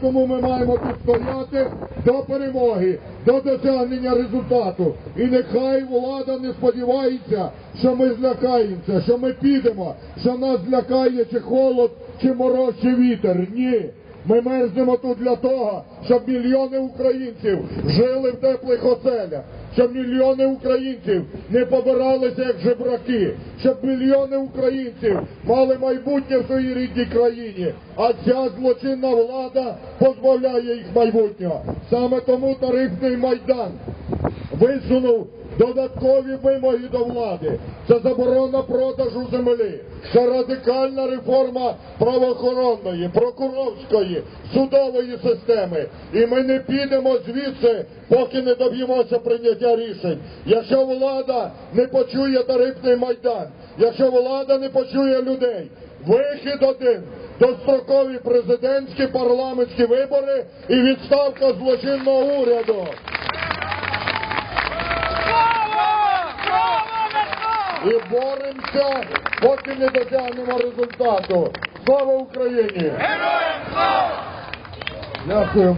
Тому ми маємо тут стояти до перемоги, до досягнення результату. І нехай влада не сподівається, що ми злякаємося, що ми підемо, що нас злякає чи холод, чи мороз, чи вітер. Ні. Ми мерзнемо тут для того, щоб мільйони українців жили в теплих оселях, щоб мільйони українців не побиралися як жебраки, щоб мільйони українців мали майбутнє в своїй рідній країні. А ця злочинна влада позбавляє їх майбутнього. Саме тому тарифний майдан висунув додаткові вимоги до влади. Це заборона продажу землі, це радикальна реформа правоохоронної, прокурорської, судової системи. І ми не підемо звідси, поки не доб'ємося прийняття рішень. Якщо влада не почує тарифний майдан, якщо влада не почує людей, вихід один. Дострокові президентські парламентські вибори і відставка злочинного уряду. І боремося, поки не досягнемо результату. Слава Україні! Героям слава! Дякую.